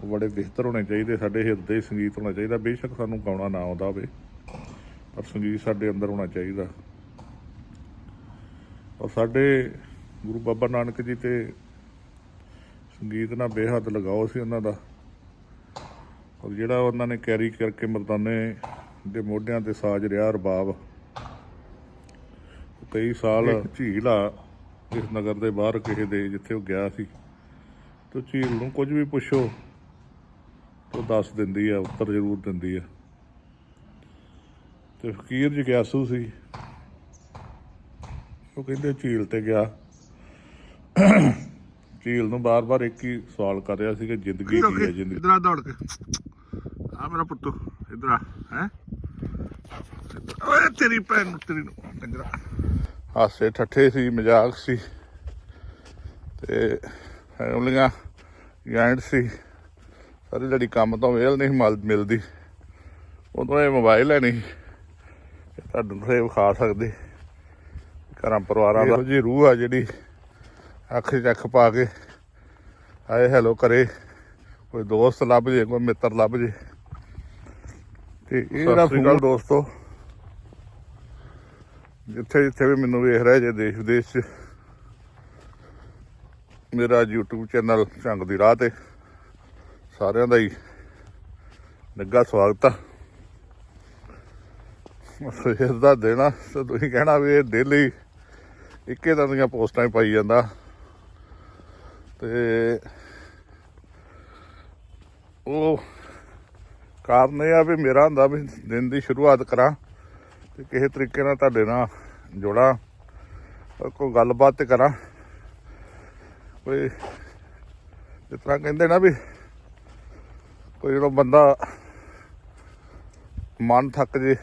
ਉਹ ਬੜੇ ਬਿਹਤਰ ਹੋਣੇ ਚਾਹੀਦੇ ਸਾਡੇ ਹਿਰਦੇ ਸੰਗੀਤ ਹੋਣਾ ਚਾਹੀਦਾ। ਬੇਸ਼ੱਕ ਸਾਨੂੰ ਗਾਉਣਾ ਨਾ ਆਉਂਦਾ ਹੋਵੇ ਪਰ ਸੰਗੀਤ ਸਾਡੇ ਅੰਦਰ ਹੋਣਾ ਚਾਹੀਦਾ। ਔਰ ਸਾਡੇ ਗੁਰੂ ਬਾਬਾ ਨਾਨਕ ਜੀ ਤੇ ਸੰਗੀਤ ਨਾਲ ਬੇਹੱਦ ਲਗਾਓ ਸੀ ਉਹਨਾਂ ਦਾ। ਔਰ ਜਿਹੜਾ ਉਹਨਾਂ ਨੇ ਕੈਰੀ ਕਰਕੇ ਮਰਦਾਨੇ ਦੇ ਮੋਢਿਆਂ ਤੇ ਸਾਜ ਰਿਹਾ ਰਬਾਬ ਕਈ ਸਾਲ ਝੀਲ ਆ ਇਸ ਨਗਰ ਦੇ ਬਾਹਰ ਕਿਸੇ ਦੇ ਜਿੱਥੇ ਉਹ ਗਿਆ ਸੀ। ਤੇ ਝੀਲ ਨੂੰ ਕੁਝ ਵੀ ਪੁੱਛੋ ਤਾਂ ਦੱਸ ਦਿੰਦੀ ਆ ਉੱਤਰ ਜ਼ਰੂਰ ਦਿੰਦੀ ਆ। ਤੇ ਫਕੀਰ ਜਿਗਿਆਸੂ ਸੀ। ਉਹ ਕਹਿੰਦੇ ਝੀਲ ਤੇ ਗਿਆ। ਝੀਲ ਨੂੰ ਬਾਰ-ਬਾਰ ਇੱਕ ਹੀ ਸਵਾਲ ਕਰ ਰਿਹਾ ਸੀ ਕਿ ਜ਼ਿੰਦਗੀ ਕੀ ਹੈ ਜ਼ਿੰਦਗੀ ਇਧਰ ਆ ਦੌੜ ਕੇ। ਆ ਮੇਰਾ ਪੁੱਤੂ ਇਧਰ ਆ ਹੈ? ਓਏ ਤੇਰੀ ਭੈਣ ਨੂੰ ਤੇਰੀ ਨੂੰ ਕੰਜਰਾ ਹਾਸੇ ਠੱਠੇ ਸੀ ਮਜ਼ਾਕ ਸੀ। ਤੇ ਫੈਮਲੀਆਂ ਜੈਂਟ ਸੀ। ਸਾਰੀ ਜਿਹੜੀ ਕੰਮ ਤੋਂ ਵੇਲ ਨਹੀਂ ਮਲ- ਮਿਲਦੀ। ਉਦੋਂ ਇਹ ਮੋਬਾਈਲ ਹੈ ਨਹੀਂ ਇਹ ਤੁਹਾਨੂੰ ਇਹ ਵਿਖਾ ਸਕਦੇ। ਘਰਾਂ ਪਰਿਵਾਰਾਂ ਦਾ। ਜੀ ਰੂਹ ਆ ਜਿਹੜੀ ਅੱਖ 'ਚ ਅੱਖ ਪਾ ਕੇ ਆਏ ਹੈਲੋ ਕਰੇ। ਕੋਈ ਦੋਸਤ ਲੱਭ ਜੇ ਕੋਈ ਮਿੱਤਰ ਲੱਭ ਜੇ। ਤੇ ਇਹ ਜਿਹੜਾ ਫੋਨ ਦੋਸਤੋ ਜਿੱਥੇ ਜਿੱਥੇ ਵੀ ਮੈਨੂੰ ਵੇਖ ਰਿਹਾ ਜੇ ਦੇਸ਼ ਵਿਦੇਸ਼ 'ਚ ਮੇਰਾ YouTube ਚੈਨਲ ਝੰਗ ਦੀ ਰਾਹ ਤੇ। ਸਾਰਿਆਂ ਦਾ ਹੀ ਨਿੱਘਾ ਸਵਾਗਤ ਆ। ਸਵੇਰ ਦਾ ਦੇਣਾ ਤੇ ਤੁਸੀਂ ਕਹਿਣਾ ਵੀ ਇਹ ਡੇਲੀ ਇੱਕੇ ਤਰ੍ਹਾਂ ਦੀਆਂ ਪੋਸਟਾਂ ਹੀ ਪਾਈ ਜਾਂਦਾ। ਤੇ ਉਹ ਕਾਰਨ ਇਹ ਆ ਵੀ ਮੇਰਾ ਹੁੰਦਾ ਵੀ ਦਿਨ ਦੀ ਸ਼ੁਰੂਆਤ ਕਰਾਂ ਤੇ ਕਿਸੇ ਤਰੀਕੇ ਨਾਲ ਤੁਹਾਡੇ ਨਾਲ ਜੋੜਾਂ, ਕੋਈ ਗੱਲਬਾਤ ਤੇ ਕਰਾਂ। ਕੋਈ ਜਿਸ ਤਰ੍ਹਾਂ ਕਹਿੰਦੇ ਨਾ ਵੀ ਕੋਈ ਜਿਹੜਾ ਬੰਦਾ ਮਨ ਥੱਕ ਜੇ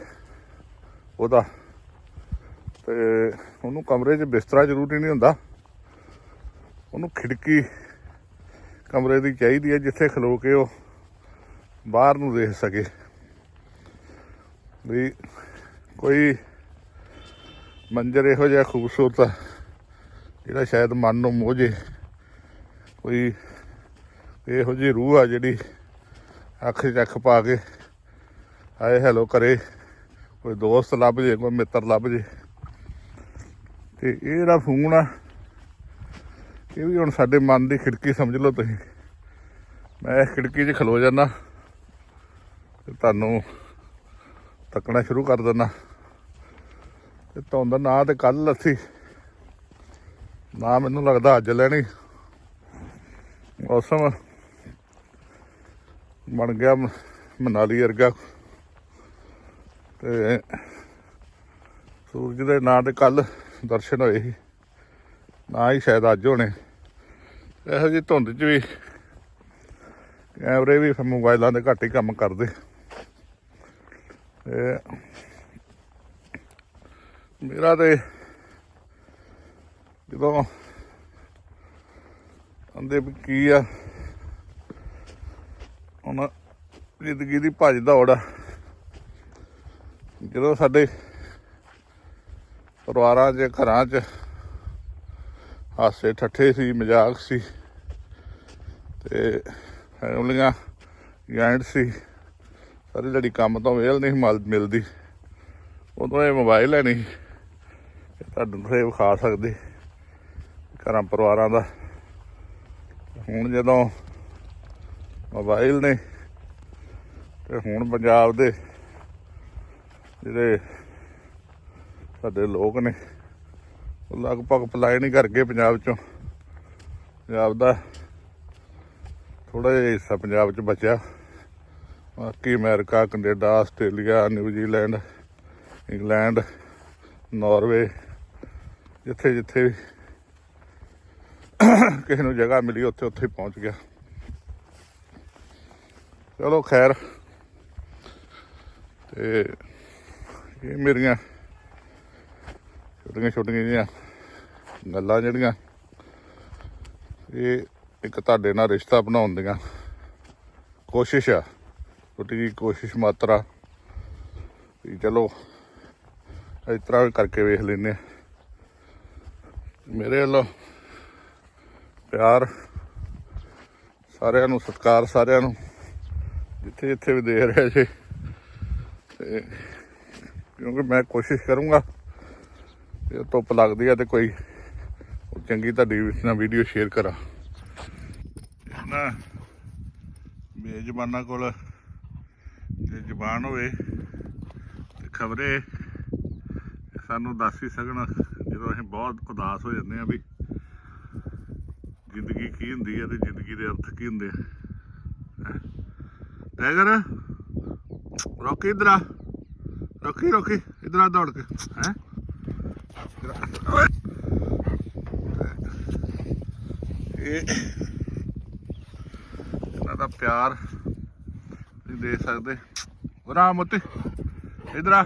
ਉਹਦਾ ਤੇ ਉਹਨੂੰ ਕਮਰੇ 'ਚ ਬਿਸਤਰਾ ਜ਼ਰੂਰੀ ਨਹੀਂ ਹੁੰਦਾ। ਉਹਨੂੰ ਖਿੜਕੀ ਕਮਰੇ ਦੀ ਚਾਹੀਦੀ ਹੈ ਜਿੱਥੇ ਖਲੋ ਕੇ ਉਹ ਬਾਹਰ ਨੂੰ ਦੇਖ ਸਕੇ। ਵੀ ਕੋਈ ਮੰਜ਼ਰ ਇਹੋ ਜਿਹਾ ਖੂਬਸੂਰਤ ਆ, ਜਿਹੜਾ ਸ਼ਾਇਦ ਮਨ ਨੂੰ ਮੋਝੇ ਕੋਈ ਇਹੋ ਜਿਹੀ ਰੂਹ ਆ ਜਿਹੜੀ ਅੱਖ 'ਚ ਅੱਖ ਪਾ ਕੇ। ਆਏ ਹੈਲੋ ਕਰੇ ਕੋਈ ਦੋਸਤ ਲੱਭ ਜੇ, ਕੋਈ ਮਿੱਤਰ ਲੱਭ ਜੇ। ਤੇ ਇਹ ਜਿਹੜਾ ਫੋਨ ਆ, ਇਹ ਵੀ ਹੁਣ ਸਾਡੇ ਮਨ ਦੀ ਖਿੜਕੀ ਸਮਝ ਲਓ ਤੁਸੀਂ। ਮੈਂ ਇਸ ਖਿੜਕੀ 'ਚ ਖਲੋ ਜਾਂਦਾ। ਤੇ ਤੁਹਾਨੂੰ ਤੱਕਣਾ ਸ਼ੁਰੂ ਕਰ ਦਿੰਦਾ। ਤੇ ਧੁੰਦ ਨਾਂ ਤੇ ਕੱਲ ਲੱਥੀ ਨਾ ਮੈਨੂੰ ਲੱਗਦਾ ਅੱਜ ਲੈਣੀ। ਮੌਸਮ ਬਣ ਗਿਆ ਮਨਾਲੀ ਵਰਗਾ। ਤੇ ਸੂਰਜ ਦੇ ਨਾਂ ਦੇ ਕੱਲ ਦਰਸ਼ਨ ਹੋਏ ਸੀ। ਨਾ ਹੀ ਸ਼ਾਇਦ ਅੱਜ ਹੋਣੇ। ਇਹੋ ਜਿਹੀ ਧੁੰਦ 'ਚ ਵੀ ਕੈਮਰੇ ਵੀ ਫਿਰ ਮੋਬਾਈਲਾਂ ਦੇ ਘੱਟ ਹੀ ਕੰਮ ਕਰਦੇ। ਤੇ ਮੇਰਾ ਤੇ ਜਦੋਂ ਅੰਦੇ ਵੀ ਕੀ ਆ ਹੁਣ ਜ਼ਿੰਦਗੀ ਦੀ ਭੱਜ ਦੌੜ ਆ। ਜਦੋਂ ਸਾਡੇ ਪਰਿਵਾਰਾਂ 'ਚ, ਘਰਾਂ 'ਚ ਹਾਸੇ ਠੱਠੇ ਸੀ, ਮਜ਼ਾਕ ਸੀ, ਤੇ ਫੈਮਲੀਆਂ ਜੈਂਟ ਸੀ, ਸਾਰੀ ਜਿਹੜੀ ਕੰਮ ਤੋਂ ਵੇਲ ਨਹੀਂ ਮਲ- ਮਿਲਦੀ। ਉਦੋਂ ਇਹ ਮੋਬਾਈਲ ਹੈ ਨਹੀਂ ਤੁਹਾਨੂੰ ਇਹ ਵਿਖਾ ਸਕਦੇ ਘਰਾਂ ਪਰਿਵਾਰਾਂ ਦਾ। ਹੁਣ ਜਦੋਂ ਮੋਬਾਈਲ ਨੇ ਤੇ ਹੁਣ ਪੰਜਾਬ ਦੇ ਜਿਹੜੇ ਸਾਡੇ ਲੋਕ ਨੇ, ਉਹ ਲਗਭਗ ਪਲਾਇਨ ਹੀ ਕਰ ਗਏ ਪੰਜਾਬ ਚੋਂ। ਪੰਜਾਬ ਦਾ ਥੋੜਾ ਜਿਹਾ ਹਿੱਸਾ ਪੰਜਾਬ ਚ ਬਚਿਆ। ਬਾਕੀ America, Canada, Australia New Zealand England, Norway ਜਿੱਥੇ ਜਿੱਥੇ ਕਿਸੇ ਨੂੰ ਜਗ੍ਹਾ ਮਿਲੀ ਉੱਥੇ ਉੱਥੇ ਪਹੁੰਚ ਗਿਆ। ਚਲੋ ਖੈਰ। ਤੇ ਇਹ ਮੇਰੀਆਂ ਛੋਟੀਆਂ ਛੋਟੀਆਂ ਜਿਹੀਆਂ ਗੱਲਾਂ ਜਿਹੜੀਆਂ, ਇਹ ਇੱਕ ਤੁਹਾਡੇ ਨਾਲ ਰਿਸ਼ਤਾ ਬਣਾਉਣ ਦੀਆਂ ਕੋਸ਼ਿਸ਼ ਆ। ਛੋਟੀ ਜਿਹੀ ਕੋਸ਼ਿਸ਼ ਮਾਤਰਾ ਵੀ ਚਲੋ ਇਸ ਤਰ੍ਹਾਂ ਕਰਕੇ ਵੇਖ ਲੈਨੇ ਆ। ਮੇਰੇ ਵੱਲੋਂ ਪਿਆਰ ਸਾਰਿਆਂ ਨੂੰ, ਸਤਿਕਾਰ ਸਾਰਿਆਂ ਨੂੰ। ਜਿੱਥੇ ਜਿੱਥੇ ਵੀ ਦੇਖ ਰਹੇ ਸੀ ਤੇ ਕਿਉਂਕਿ ਮੈਂ ਕੋਸ਼ਿਸ਼ ਕਰੂੰਗਾ ਜੇ ਧੁੱਪ ਲੱਗਦੀ ਆ ਤੇ ਕੋਈ ਚੰਗੀ ਤੁਹਾਡੀ ਨਾਲ ਵੀਡੀਓ ਸ਼ੇਅਰ ਕਰਾਂ। ਨਾ, ਬੇਜ਼ਬਾਨਾਂ ਕੋਲ ਜੇ ਜ਼ਬਾਨ ਹੋਵੇ ਤੇ ਖਬਰੇ ਸਾਨੂੰ ਦੱਸ ਹੀ ਸਕਣ, ਜਦੋਂ ਅਸੀਂ ਬਹੁਤ ਉਦਾਸ ਹੋ ਜਾਂਦੇ ਆ ਵੀ ਜ਼ਿੰਦਗੀ ਕੀ ਹੁੰਦੀ ਹੈ ਤੇ ਜ਼ਿੰਦਗੀ ਦੇ ਅਰਥ ਕੀ ਹੁੰਦੇ ਆ। ਟਾਈਗਰ ਰੋਕੀ ਇਧਰ ਆ। ਰੋਕੀ ਰੋਕੀ। ਇਧਰ ਆ ਦੌੜ ਕੇ। ਹੈ? ਇਹ ਇਹਨਾਂ ਦਾ ਪਿਆਰ ਨਹੀਂ ਦੇ ਸਕਦੇ। ਉਰਾ ਮੋਤੀ ਇਧਰ ਆ।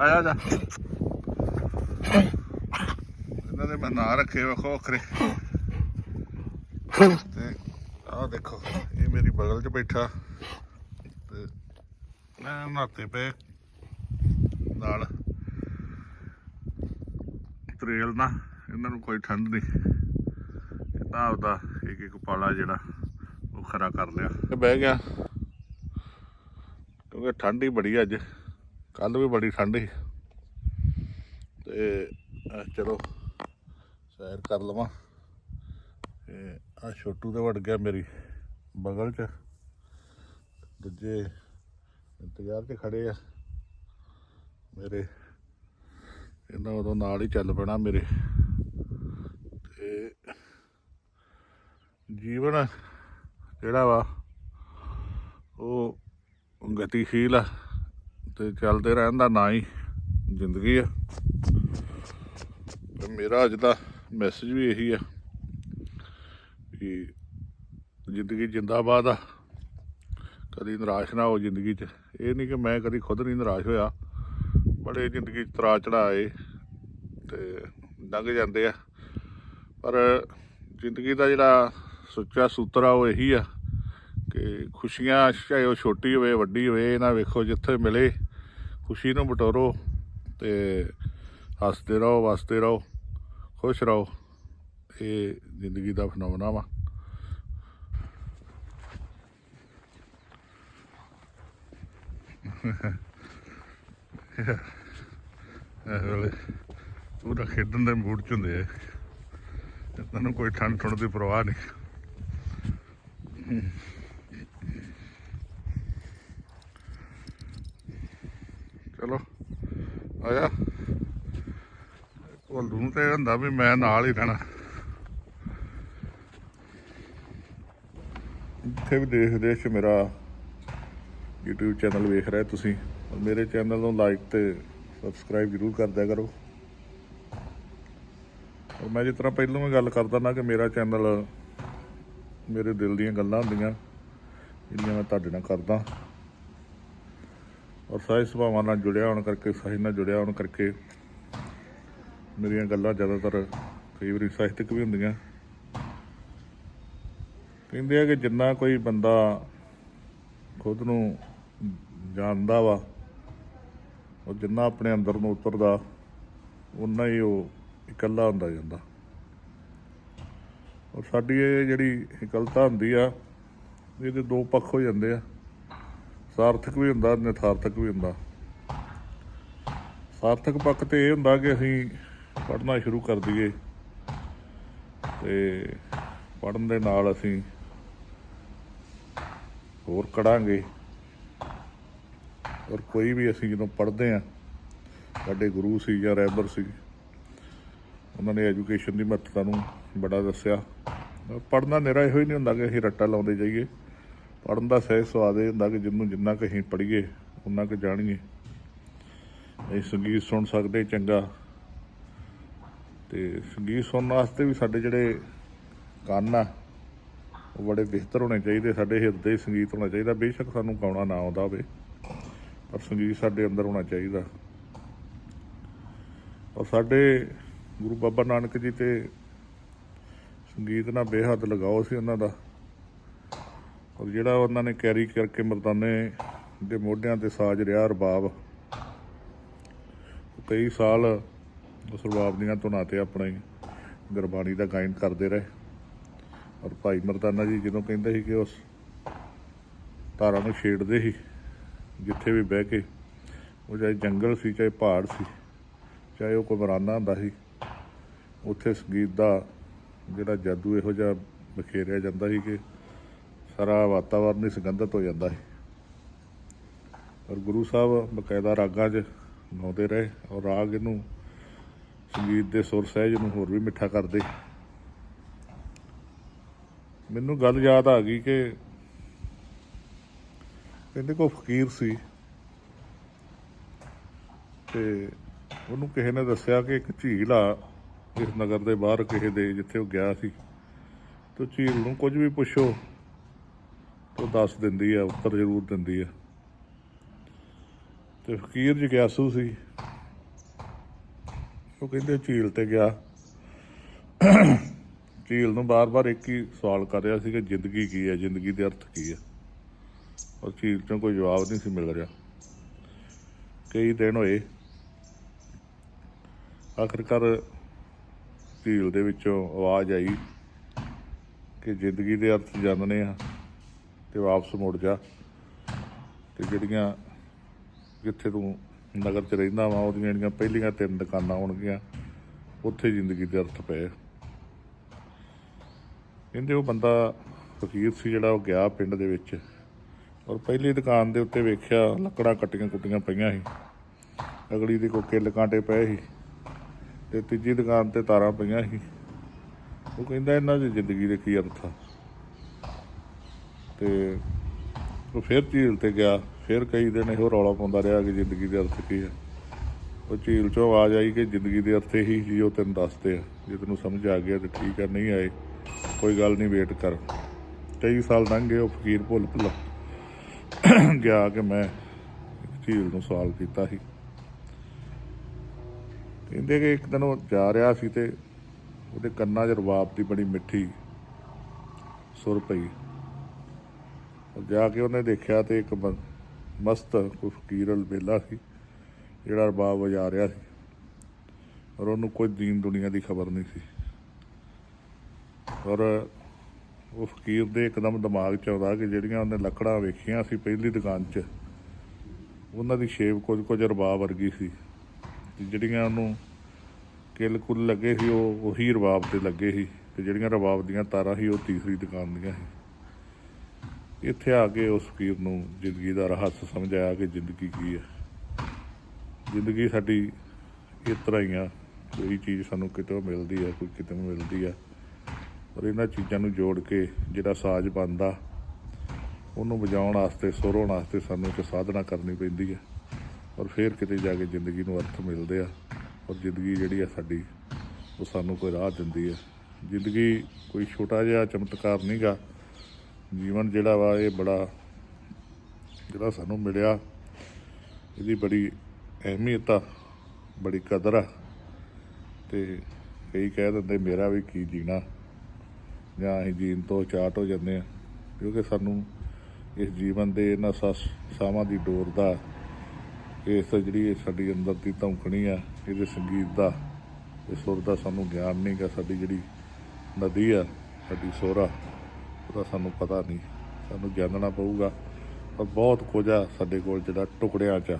ਆਇਆ ਜਾ। ਇਹਨਾਂ ਦੇ ਮੈਂ ਨਾਂ ਰੱਖੇ ਵੱਖੋ ਵੱਖਰੇ। ਤੇ ਆਹ ਦੇਖੋ, ਇਹ ਮੇਰੀ ਬਗਲ 'ਚ ਬੈਠਾ। ਮੈਂ ਨਾਤੇ ਪਏ ਨਾਲ। ਤਰੇਲ ਨਾ, ਇਹਨਾਂ ਨੂੰ ਕੋਈ ਠੰਡ ਨਹੀਂ। ਇਹਦਾ ਆਪਦਾ ਇੱਕ ਇੱਕ ਪਾਲਾ ਜਿਹੜਾ ਉਹ ਖਰਾ ਕਰ ਲਿਆ। ਤੇ ਬਹਿ ਗਿਆ। ਕਿਉਂਕਿ ਠੰਡ ਹੀ ਬੜੀ ਅੱਜ। ਕੱਲ ਵੀ ਬੜੀ ਠੰਡ ਸੀ। ਤੇ ਚਲੋ, ਸੈਰ ਕਰ ਲਵਾਂ। ਤੇ ਆ ਛੋਟੂ ਤੇ ਵੜ ਗਿਆ ਮੇਰੀ, ਬਗਲ 'ਚ। ਦੂਜੇ ਇੰਤਜ਼ਾਰ 'ਚ ਖੜੇ ਆ। ਮੇਰੇ, ਇਹਨਾਂ ਉਦੋਂ ਨਾਲ ਹੀ ਚੱਲ ਪੈਣਾ ਮੇਰੇ। ਤੇ ਜੀਵਨ ਜਿਹੜਾ ਵਾ, ਉਹ ਗਤੀਸ਼ੀਲ ਆ ਤੇ ਚੱਲਦੇ ਰਹਿਣ ਦਾ ਨਾਂ ਹੀ ਜ਼ਿੰਦਗੀ ਆ। ਤੇ ਮੇਰਾ ਅੱਜ ਦਾ ਮੈਸੇਜ ਵੀ ਇਹੀ ਆ ਕਿ ਜ਼ਿੰਦਗੀ ਜਿੰਦਾਬਾਦ ਆ। ਕਦੀ ਨਿਰਾਸ਼ ਨਾ ਹੋ ਜ਼ਿੰਦਗੀ 'ਚ। ਇਹ ਨਹੀਂ ਕਿ ਮੈਂ ਕਦੀ ਖੁਦ ਨਹੀਂ ਨਿਰਾਸ਼ ਹੋਇਆ। ਬੜੇ ਜ਼ਿੰਦਗੀ 'ਚ ਤਰਾ ਚੜਾਏ ਤੇ ਲੰਘ ਜਾਂਦੇ ਆ। ਪਰ ਜ਼ਿੰਦਗੀ ਦਾ ਜਿਹੜਾ ਸੁੱਚਾ ਸੂਤਰ ਆ, ਉਹ ਇਹੀ ਆ ਕਿ ਖੁਸ਼ੀਆਂ ਚਾਹੇ ਉਹ ਛੋਟੀ ਹੋਵੇ, ਵੱਡੀ ਹੋਵੇ ਇਹਨਾਂ ਵੇਖੋ ਜਿੱਥੇ ਮਿਲੇ, ਖੁਸ਼ੀ ਨੂੰ ਬਟੋਰੋ ਤੇ ਹੱਸਦੇ ਰਹੋ, ਵਸਦੇ ਰਹੋ, ਖੁਸ਼ ਰਹੋ। ਇਹ ਜ਼ਿੰਦਗੀ ਦਾ ਫਨੋਮਨਾ ਵਾ। ਇਹ ਵੇਲੇ ਪੂਰਾ ਖੇਡਣ ਦੇ ਮੂਡ ਚ ਹੁੰਦੇ ਆ। ਇਹਨਾਂ ਨੂੰ ਕੋਈ ਠੰਡ ਠੁੰਡ ਦੀ ਪਰਵਾਹ ਨਹੀਂ। ਚਲੋ, ਆਇਆ। ਭੋਲੂ ਨੂੰ ਤੇ ਇਹ ਹੁੰਦਾ ਵੀ ਮੈਂ ਨਾਲ ਹੀ ਰਹਿਣਾ। ਜਿੱਥੇ ਵੀ ਦੇਸ਼ ਵਿਦੇਸ਼ 'ਚ ਮੇਰਾ YouTube ਚੈਨਲ ਵੇਖ ਰਹੇ ਤੁਸੀਂ, ਔਰ ਮੇਰੇ ਚੈਨਲ ਨੂੰ ਲਾਈਕ ਤੇ ਸਬਸਕ੍ਰਾਈਬ ਜ਼ਰੂਰ ਕਰ ਦਿਆ ਕਰੋ। ਔਰ ਮੈਂ ਜਿਸ ਤਰ੍ਹਾਂ ਪਹਿਲਾਂ ਵੀ ਗੱਲ ਕਰਦਾ ਨਾ ਕਿ ਮੇਰਾ ਚੈਨਲ ਮੇਰੇ ਦਿਲ ਦੀਆਂ ਗੱਲਾਂ ਹੁੰਦੀਆਂ ਜਿਹੜੀਆਂ ਮੈਂ ਤੁਹਾਡੇ ਨਾਲ ਕਰਦਾ। ਔਰ ਸਾਇੰਸ ਸੁਭਾਵਾਂ ਨਾਲ ਜੁੜਿਆ ਹੋਣ ਕਰਕੇ ਸਾਹਿਤ ਨਾਲ ਜੁੜਿਆ ਹੋਣ ਕਰਕੇ ਮੇਰੀਆਂ ਗੱਲਾਂ ਜ਼ਿਆਦਾਤਰ ਕਈ ਵਾਰੀ ਸਾਹਿਤਕ ਵੀ ਹੁੰਦੀਆਂ। ਕਹਿੰਦੇ ਆ ਕਿ ਜਿੰਨਾ ਕੋਈ ਬੰਦਾ ਖੁਦ ਨੂੰ ਜਾਣਦਾ ਵਾ। ਉਹ ਜਿੰਨਾ ਆਪਣੇ ਅੰਦਰ ਨੂੰ ਉਤਰਦਾ ਉਨਾ ਹੀ ਉਹ ਇਕੱਲਾ ਹੁੰਦਾ ਜਾਂਦਾ। ਔਰ ਸਾਡੀ ਇਹ ਜਿਹੜੀ ਇਕੱਲਤਾ ਹੁੰਦੀ ਆ, ਇਹਦੇ ਦੋ ਪੱਖ ਹੋ ਜਾਂਦੇ ਆ। ਸਾਰਥਕ ਵੀ ਹੁੰਦਾ ਨਿਥਾਰਥਕ ਵੀ ਹੁੰਦਾ। ਸਾਰਥਕ ਪੱਖ ਤੇ ਇਹ ਹੁੰਦਾ ਕਿ ਅਸੀਂ ਪੜ੍ਹਨਾ ਸ਼ੁਰੂ ਕਰ ਦਈਏ ਤੇ ਪੜ੍ਹਨ ਦੇ ਨਾਲ ਅਸੀਂ ਹੋਰ ਕੜਾਂਗੇ ਔਰ ਕੋਈ ਵੀ ਅਸੀਂ ਜਦੋਂ ਪੜ੍ਹਦੇ ਆ ਸਾਡੇ ਗੁਰੂ ਸੀ ਜਾਂ ਰਹਿਬਰ ਸੀ, ਉਹਨਾਂ ਨੇ ਐਜੂਕੇਸ਼ਨ ਦੀ ਮਹੱਤਤਾ ਨੂੰ ਬੜਾ ਦੱਸਿਆ। ਪੜ੍ਹਨਾ ਨਿਰਾ ਇਹੋ ਹੀ ਨਹੀਂ ਹੁੰਦਾ ਕਿ ਅਸੀਂ ਰੱਟਾ ਲਾਉਂਦੇ ਜਾਈਏ। ਪੜ੍ਹਨ ਦਾ ਸਹਿ ਸਵਾਦ ਇਹ ਹੁੰਦਾ ਕਿ ਜਿੰਨੂੰ ਜਿੰਨਾ ਕੁ ਅਸੀਂ ਪੜ੍ਹੀਏ ਉਨਾ ਕੁ ਜਾਣੀਏ। ਅਸੀਂ ਸੰਗੀਤ ਸੁਣ ਸਕਦੇ ਚੰਗਾ। ਤੇ ਸੰਗੀਤ ਸੁਣਨ ਵਾਸਤੇ ਵੀ ਸਾਡੇ ਜਿਹੜੇ ਕੰਨ ਆ, ਉਹ ਬੜੇ ਬਿਹਤਰ ਹੋਣੇ ਚਾਹੀਦੇ, ਸਾਡੇ ਹਿਰਦੇ 'ਚ ਸੰਗੀਤ ਹੋਣਾ ਚਾਹੀਦਾ। ਬੇਸ਼ੱਕ ਸਾਨੂੰ ਗਾਉਣਾ ਨਾ ਆਉਂਦਾ ਹੋਵੇ। ਪਰ ਸੰਗੀਤ ਸਾਡੇ ਅੰਦਰ ਹੋਣਾ ਚਾਹੀਦਾ। ਔਰ ਸਾਡੇ ਗੁਰੂ ਬਾਬਾ ਨਾਨਕ ਜੀ ਤੇ ਸੰਗੀਤ ਨਾਲ ਬੇਹੱਦ ਲਗਾਓ ਸੀ ਉਹਨਾਂ ਦਾ। ਔਰ ਜਿਹੜਾ ਉਹਨਾਂ ਨੇ ਕੈਰੀ ਕਰਕੇ ਮਰਦਾਨੇ ਦੇ ਮੋਢਿਆਂ ਤੇ ਸਾਜ ਰਿਹਾ ਰਬਾਬ ਕਈ ਸਾਲ ਉਸ ਰਬਾਬ ਦੀਆਂ ਧੁਨਾਂ ਤੇ ਆਪਣਾ ਹੀ ਗੁਰਬਾਣੀ ਦਾ ਗਾਇਨ ਕਰਦੇ ਰਹੇ। ਔਰ ਭਾਈ ਮਰਦਾਨਾ ਜੀ ਜਦੋਂ ਕਹਿੰਦੇ ਸੀ ਕਿ ਉਸ ਤਾਰਾਂ ਨੂੰ ਛੇੜਦੇ ਸੀ ਜਿੱਥੇ ਵੀ ਬਹਿ ਕੇ ਉਹ ਚਾਹੇ ਜੰਗਲ ਸੀ, ਚਾਹੇ ਪਹਾੜ ਸੀ, ਚਾਹੇ ਉਹ ਕੋਈ ਮਰਾਨਾ ਹੁੰਦਾ ਸੀ, ਉੱਥੇ ਸੰਗੀਤ ਦਾ ਜਿਹੜਾ ਜਾਦੂ ਇਹੋ ਜਿਹਾ ਬਖੇਰਿਆ ਜਾਂਦਾ ਸੀ ਕਿ ਸਾਰਾ ਵਾਤਾਵਰਨ ਹੀ ਸੁਗੰਧਿਤ ਹੋ ਜਾਂਦਾ ਸੀ। ਔਰ ਗੁਰੂ ਸਾਹਿਬ ਬਕਾਇਦਾ ਰਾਗਾਂ 'ਚ ਗਾਉਂਦੇ ਰਹੇ ਔਰ ਰਾਗ ਇਹਨੂੰ ਸੰਗੀਤ ਦੇ ਸੁਰ ਸਹਿਜ ਨੂੰ ਹੋਰ ਵੀ ਮਿੱਠਾ ਕਰਦੇ। ਮੈਨੂੰ ਗੱਲ ਯਾਦ ਆ ਗਈ ਕਿ ਕਹਿੰਦੇ ਕੋ ਫਕੀਰ ਸੀ। ਤੇ ਉਹਨੂੰ ਕਿਸੇ ਨੇ ਦੱਸਿਆ ਕਿ ਇੱਕ ਝੀਲ ਆ ਇਸ ਨਗਰ ਦੇ ਬਾਹਰ ਕਿਸੇ ਦੇ, ਜਿੱਥੇ ਉਹ ਗਿਆ ਸੀ। ਤੇ ਝੀਲ ਨੂੰ ਕੁਝ ਵੀ ਪੁੱਛੋ ਉਹ ਦੱਸ ਦਿੰਦੀ ਆ, ਉੱਤਰ ਜ਼ਰੂਰ ਦਿੰਦੀ ਆ। ਤੇ ਫਕੀਰ ਜਗਿਆਸੂ ਸੀ। ਉਹ ਕਹਿੰਦੇ ਝੀਲ ਤੇ ਗਿਆ। ਝੀਲ ਨੂੰ ਬਾਰ-ਬਾਰ ਇੱਕ ਹੀ ਸਵਾਲ ਕਰ ਰਿਹਾ ਸੀ ਕਿ ਜ਼ਿੰਦਗੀ ਕੀ ਹੈ, ਜ਼ਿੰਦਗੀ ਦੇ ਅਰਥ ਕੀ ਹੈ। ਉਹ ਝੀਲ ਤੋਂ ਕੋਈ ਜਵਾਬ ਨਹੀਂ ਸੀ ਮਿਲ ਰਿਹਾ। ਕਈ ਦਿਨ ਹੋਏ। ਆਖਰਕਾਰ ਝੀਲ ਦੇ ਵਿੱਚੋਂ ਆਵਾਜ਼ ਆਈ ਕਿ ਜ਼ਿੰਦਗੀ ਦੇ ਅਰਥ ਜਾਣਨੇ ਆ ਤੇ ਵਾਪਸ ਮੁੜ ਜਾ। ਤੇ ਜਿਹੜੀਆਂ ਜਿੱਥੇ ਤੂੰ ਨਗਰ 'ਚ ਰਹਿੰਦਾ ਵਾ, ਉਹਦੀਆਂ ਜਿਹੜੀਆਂ ਪਹਿਲੀਆਂ ਤਿੰਨ ਦੁਕਾਨਾਂ ਹੋਣਗੀਆਂ, ਉੱਥੇ ਜ਼ਿੰਦਗੀ ਦੇ ਅਰਥ ਪਏ। ਕਹਿੰਦੇ ਉਹ ਬੰਦਾ ਫਕੀਰ ਸੀ ਜਿਹੜਾ ਉਹ ਗਿਆ ਪਿੰਡ ਦੇ ਵਿੱਚ। ਔਰ ਪਹਿਲੀ ਦੁਕਾਨ ਦੇ ਉੱਤੇ ਵੇਖਿਆ ਲੱਕੜਾਂ ਕੱਟੀਆਂ ਕੁੱਟੀਆਂ ਪਈਆਂ ਸੀ। ਅਗਲੀ ਦੇ ਕੋ ਲਕਾਂਟੇ ਪਏ ਸੀ ਤੇ ਤੀਜੀ ਦੁਕਾਨ ਤੇ ਤਾਰਾਂ ਪਈਆਂ ਸੀ। ਉਹ ਕਹਿੰਦਾ ਇਹਨਾਂ ਦੀ ਜ਼ਿੰਦਗੀ ਦੇ ਕੀ ਅਰਥ ਆ। ਤੇ ਉਹ ਫਿਰ ਝੀਲ ਤੇ ਗਿਆ, ਫਿਰ ਕਈ ਦਿਨ ਇਹੋ ਰੌਲਾ ਪਾਉਂਦਾ ਰਿਹਾ ਕਿ ਜ਼ਿੰਦਗੀ ਦੇ ਅਰਥ ਕੀ ਹੈ ਉਹ ਝੀਲ ਚੋਂ ਆਵਾਜ਼ ਆਈ ਕਿ ਜ਼ਿੰਦਗੀ ਦੇ ਅਰਥ ਇਹੀ ਸੀ ਉਹ ਤੈਨੂੰ ਦੱਸਦੇ ਆ, ਜੇ ਤੈਨੂੰ ਸਮਝ ਆ ਗਿਆ ਤੇ ਠੀਕ ਆ, ਨਹੀਂ ਆਏ, ਕੋਈ ਗੱਲ ਨਹੀਂ, ਵੇਟ ਕਰ। ਕਈ ਸਾਲ ਲੰਘ ਗਏ, ਉਹ ਫਕੀਰ ਭੁੱਲ ਭੁੱਲ ਗਿਆ ਕਿ ਮੈਂ ਇੱਕ ਝੀਲ ਨੂੰ ਸਵਾਲ ਕੀਤਾ ਸੀ। ਕਹਿੰਦੇ ਕਿ ਇੱਕ ਦਿਨ ਉਹ ਜਾ ਰਿਹਾ ਸੀ ਤੇ ਉਹਦੇ ਕੰਨਾਂ 'ਚ ਰਬਾਬ ਦੀ ਬੜੀ ਮਿੱਠੀ ਸੁਰ ਪਈ। ਜਾ ਕੇ ਉਹਨੇ ਦੇਖਿਆ ਤੇ ਇੱਕ ਮਸਤ ਕੋਈ ਫਕੀਰ ਅਲਬੇਲਾ ਸੀ, ਜਿਹੜਾ ਰਬਾਬ ਵਜਾ ਰਿਹਾ ਸੀ। ਔਰ ਉਹਨੂੰ ਕੋਈ ਦੀਨ ਦੁਨੀਆ ਦੀ ਖਬਰ ਨਹੀਂ ਸੀ। ਔਰ ਉਹ ਫਕੀਰ ਦੇ ਇੱਕਦਮ ਦਿਮਾਗ 'ਚ ਆਉਂਦਾ ਕਿ ਜਿਹੜੀਆਂ ਉਹਨੇ ਲੱਕੜਾਂ ਵੇਖੀਆਂ ਸੀ ਪਹਿਲੀ ਦੁਕਾਨ 'ਚ, ਉਹਨਾਂ ਦੀ ਸ਼ੇਪ ਕੁਝ ਕੁਝ ਰਬਾਬ ਵਰਗੀ ਸੀ। ਜਿਹੜੀਆਂ ਉਹਨੂੰ ਕਿੱਲ ਕੁੱਲ ਲੱਗੇ ਸੀ, ਉਹ ਉਹੀ ਰਬਾਬ ਤੇ ਲੱਗੇ ਸੀ ਤੇ ਜਿਹੜੀਆਂ ਰਬਾਬ ਦੀਆਂ ਤਾਰਾਂ ਸੀ, ਉਹ ਤੀਸਰੀ ਦੁਕਾਨ ਦੀਆਂ ਸੀ। ਇੱਥੇ ਆ ਕੇ ਉਸ ਫਕੀਰ ਨੂੰ ਜ਼ਿੰਦਗੀ ਦਾ ਰਹੱਸ ਸਮਝ ਆਇਆ ਕਿ ਜ਼ਿੰਦਗੀ ਕੀ ਹੈ। ਜ਼ਿੰਦਗੀ ਸਾਡੀ ਇਸ ਤਰ੍ਹਾਂ ਹੀ ਆ, ਕੋਈ ਚੀਜ਼ ਸਾਨੂੰ ਕਿਤੋਂ ਮਿਲਦੀ ਹੈ, ਕੋਈ ਕਿਤੇ ਮਿਲਦੀ ਹੈ। ਔਰ ਇਹਨਾਂ ਚੀਜ਼ਾਂ ਨੂੰ ਜੋੜ ਕੇ ਜਿਹੜਾ ਸਾਜ਼ ਬਣਦਾ, ਉਹਨੂੰ ਵਜਾਉਣ ਵਾਸਤੇ ਸੁਰ ਹੋਣ ਵਾਸਤੇ ਸਾਨੂੰ ਇੱਕ ਸਾਧਨਾ ਕਰਨੀ ਪੈਂਦੀ ਹੈ ਔਰ ਫਿਰ ਕਿਤੇ ਜਾ ਕੇ ਜ਼ਿੰਦਗੀ ਨੂੰ ਅਰਥ ਮਿਲਦੇ ਆ, ਔਰ ਜ਼ਿੰਦਗੀ ਜਿਹੜੀ ਆ ਸਾਡੀ, ਉਹ ਸਾਨੂੰ ਕੋਈ ਰਾਹ ਦਿੰਦੀ ਹੈ ਜ਼ਿੰਦਗੀ ਕੋਈ ਛੋਟਾ ਜਿਹਾ ਚਮਤਕਾਰ ਨਹੀਂਗਾ ਜੀਵਨ ਜਿਹੜਾ ਵਾ, ਇਹ ਬੜਾ ਜਿਹੜਾ ਸਾਨੂੰ ਮਿਲਿਆ, ਇਹਦੀ ਬੜੀ ਅਹਿਮੀਅਤ ਆ, ਬੜੀ ਕਦਰ ਆ। ਤੇ ਕਈ ਕਹਿ ਦਿੰਦੇ, ਮੇਰਾ ਵੀ ਕੀ ਜੀਣਾ? ਜਾਂ ਅਸੀਂ ਜੀਣ ਤੋਂ ਚਾਟ ਹੋ ਜਾਂਦੇ ਆ ਕਿਉਂਕਿ ਸਾਨੂੰ ਇਸ ਜੀਵਨ ਦੇ ਇਹਨਾਂ ਸੱਸ ਸਾਵਾਂ ਦੀ ਡੋਰ ਦਾ, ਇਸ ਜਿਹੜੀ ਸਾਡੀ ਅੰਦਰ ਦੀ ਧੌਂਕਣੀ ਆ, ਇਹਦੇ ਸੰਗੀਤ ਦਾ, ਇਹ ਸੁਰ ਦਾ ਸਾਨੂੰ ਗਿਆਨ ਨਹੀਂ ਗਾ, ਸਾਡੀ ਜਿਹੜੀ ਨਦੀ ਆ, ਸਾਡੀ ਸੋਰਾ ਉਹਦਾ ਸਾਨੂੰ ਪਤਾ ਨਹੀਂ, ਸਾਨੂੰ ਜਾਣਨਾ ਪਊਗਾ। ਪਰ ਬਹੁਤ ਕੁਝ ਆ ਸਾਡੇ ਕੋਲ ਜਿਹੜਾ ਟੁਕੜਿਆਂ 'ਚ ਆ।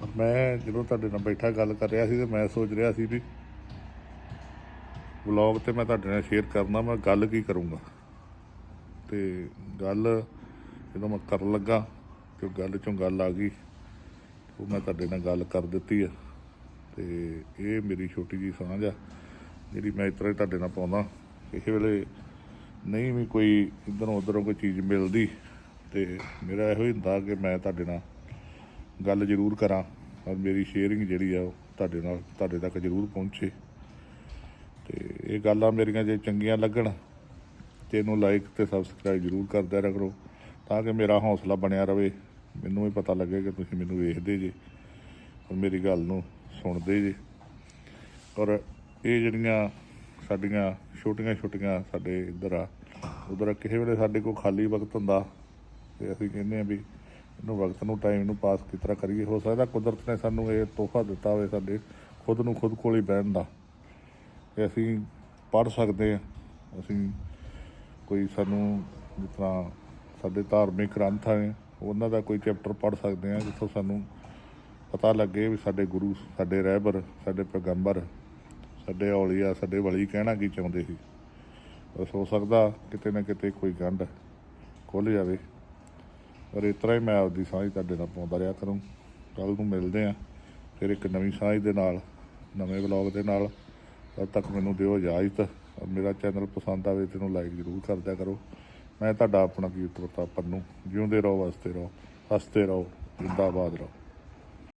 ਪਰ ਮੈਂ ਜਦੋਂ ਤੁਹਾਡੇ ਨਾਲ ਬੈਠਾ, ਗੱਲ ਕਰ ਰਿਹਾ ਸੀ ਤੇ ਮੈਂ ਸੋਚ ਰਿਹਾ ਸੀ ਵੀ ਵਲੌਗ ਤੇ ਮੈਂ ਤੁਹਾਡੇ ਨਾਲ ਸ਼ੇਅਰ ਕਰਨਾ, ਮੈਂ ਗੱਲ ਕੀ ਕਰੂੰਗਾ? ਤੇ ਗੱਲ ਜਦੋਂ ਮੈਂ ਕਰਨ ਲੱਗਾ ਤੇ ਗੱਲ ਚੋਂ ਗੱਲ ਆ ਗਈ, ਉਹ ਮੈਂ ਤੁਹਾਡੇ ਨਾਲ ਗੱਲ ਕਰ ਦਿੱਤੀ ਆ। ਤੇ ਇਹ ਮੇਰੀ ਛੋਟੀ ਜੀ ਸਾਂਝ ਆ, ਜਿਹੜੀ ਮੈਂ ਇਸ ਤਰ੍ਹਾਂ ਹੀ ਤੁਹਾਡੇ ਨਾਲ ਪਾਉਂਦਾ। ਕਿਸੇ ਵੇਲੇ ਨਹੀਂ ਵੀ ਕੋਈ ਇਧਰੋਂ ਉਧਰੋਂ ਕੋਈ ਚੀਜ਼ ਮਿਲਦੀ ਤੇ ਮੇਰਾ ਇਹੋ ਹੀ ਹੁੰਦਾ ਕਿ ਮੈਂ ਤੁਹਾਡੇ ਨਾਲ ਗੱਲ ਜ਼ਰੂਰ ਕਰਾਂ ਔਰ ਮੇਰੀ ਸ਼ੇਅਰਿੰਗ ਜਿਹੜੀ ਆ ਉਹ ਤੁਹਾਡੇ ਨਾਲ, ਤੁਹਾਡੇ ਤੱਕ ਜ਼ਰੂਰ ਪਹੁੰਚੇ। ਤੇ ਇਹ ਗੱਲਾਂ ਮੇਰੀਆਂ ਜੇ ਚੰਗੀਆਂ ਲੱਗਣ, ਤੇ ਇਹਨੂੰ ਲਾਈਕ ਤੇ ਸਬਸਕ੍ਰਾਈਬ ਜ਼ਰੂਰ ਕਰਦਿਆ ਰਿਹਾ ਕਰੋ ਤਾਂ ਕਿ ਮੇਰਾ ਹੌਸਲਾ ਬਣਿਆ ਰਵੇ। ਮੈਨੂੰ ਵੀ ਪਤਾ ਲੱਗੇ ਕਿ ਤੁਸੀਂ ਮੈਨੂੰ ਵੇਖਦੇ ਜੇ ਔਰ ਮੇਰੀ ਗੱਲ ਨੂੰ ਸੁਣਦੇ ਜੇ। ਔਰ ਇਹ ਜਿਹੜੀਆਂ ਸਾਡੀਆਂ ਛੋਟੀਆਂ ਛੋਟੀਆਂ ਸਾਡੇ ਇੱਧਰ ਆ, ਉਧਰ ਕਿਸੇ ਵੇਲੇ ਸਾਡੇ ਕੋਲ ਖਾਲੀ ਵਕਤ ਹੁੰਦਾ, ਤੇ ਅਸੀਂ ਕਹਿੰਦੇ ਆ ਵੀ ਇਹਨੂੰ ਵਕਤ ਨੂੰ ਟਾਈਮ ਨੂੰ ਪਾਸ ਕਿਸ ਤਰ੍ਹਾਂ ਕਰੀਏ? ਹੋ ਸਕਦਾ ਕੁਦਰਤ ਨੇ ਸਾਨੂੰ ਇਹ ਤੋਹਫਾ ਦਿੱਤਾ ਹੋਵੇ ਸਾਡੇ ਖੁਦ ਨੂੰ ਖੁਦ ਕੋਲ ਹੀ ਬਹਿਣ ਦਾ। ਤੇ ਅਸੀਂ ਪੜ੍ਹ ਸਕਦੇ ਹਾਂ। ਅਸੀਂ ਕੋਈ ਸਾਨੂੰ ਜਿਸ ਤਰ੍ਹਾਂ ਸਾਡੇ ਧਾਰਮਿਕ ਗ੍ਰੰਥ ਹੈ ਉਹਨਾਂ ਦਾ ਕੋਈ ਚੈਪਟਰ ਪੜ੍ਹ ਸਕਦੇ ਹਾਂ, ਜਿੱਥੋਂ ਸਾਨੂੰ ਪਤਾ ਲੱਗੇ ਵੀ ਸਾਡੇ ਗੁਰੂ, ਸਾਡੇ ਰਹਿਬਰ, ਸਾਡੇ ਪੈਗੰਬਰ, ਸਾਡੇ ਔਲੀਆ, ਸਾਡੇ ਵਲੀ ਕਹਿਣਾ ਕੀ ਚਾਹੁੰਦੇ ਸੀ। ਬਸ ਹੋ ਸਕਦਾ ਕਿਤੇ ਨਾ ਕਿਤੇ ਕੋਈ ਗੰਢ ਖੁੱਲ੍ਹ ਜਾਵੇ। ਪਰ ਇਸ ਤਰ੍ਹਾਂ ਹੀ ਮੈਂ ਆਪਦੀ ਸਾਂਝ ਤੁਹਾਡੇ ਨਾਲ ਪਾਉਂਦਾ ਰਿਹਾ ਕਰੂੰ। ਕੱਲ ਨੂੰ ਮਿਲਦੇ ਆ ਫਿਰ ਇੱਕ ਨਵੀਂ ਸਾਂਝ ਦੇ ਨਾਲ, ਨਵੇਂ ਵਲੌਗ ਦੇ ਨਾਲ। ਤਦ ਤੱਕ ਮੈਨੂੰ ਦਿਓ ਇਜਾਜ਼ਤ। ਮੇਰਾ ਚੈਨਲ ਪਸੰਦ ਆਵੇ ਤੇ ਨੂੰ ਲਾਈਕ ਜ਼ਰੂਰ ਕਰਦਿਆ ਕਰੋ। ਮੈਂ ਤੁਹਾਡਾ ਆਪਣਾ ਕੀਰਤ ਪ੍ਰਤਾਪ ਪੰਨੂ। ਜਿਉਂਦੇ ਰਹੋ ਵਸਦੇ ਰਹੋ, ਹੱਸਦੇ ਰਹੋ, ਜਿੰਦਾਬਾਦ ਰਹੋ।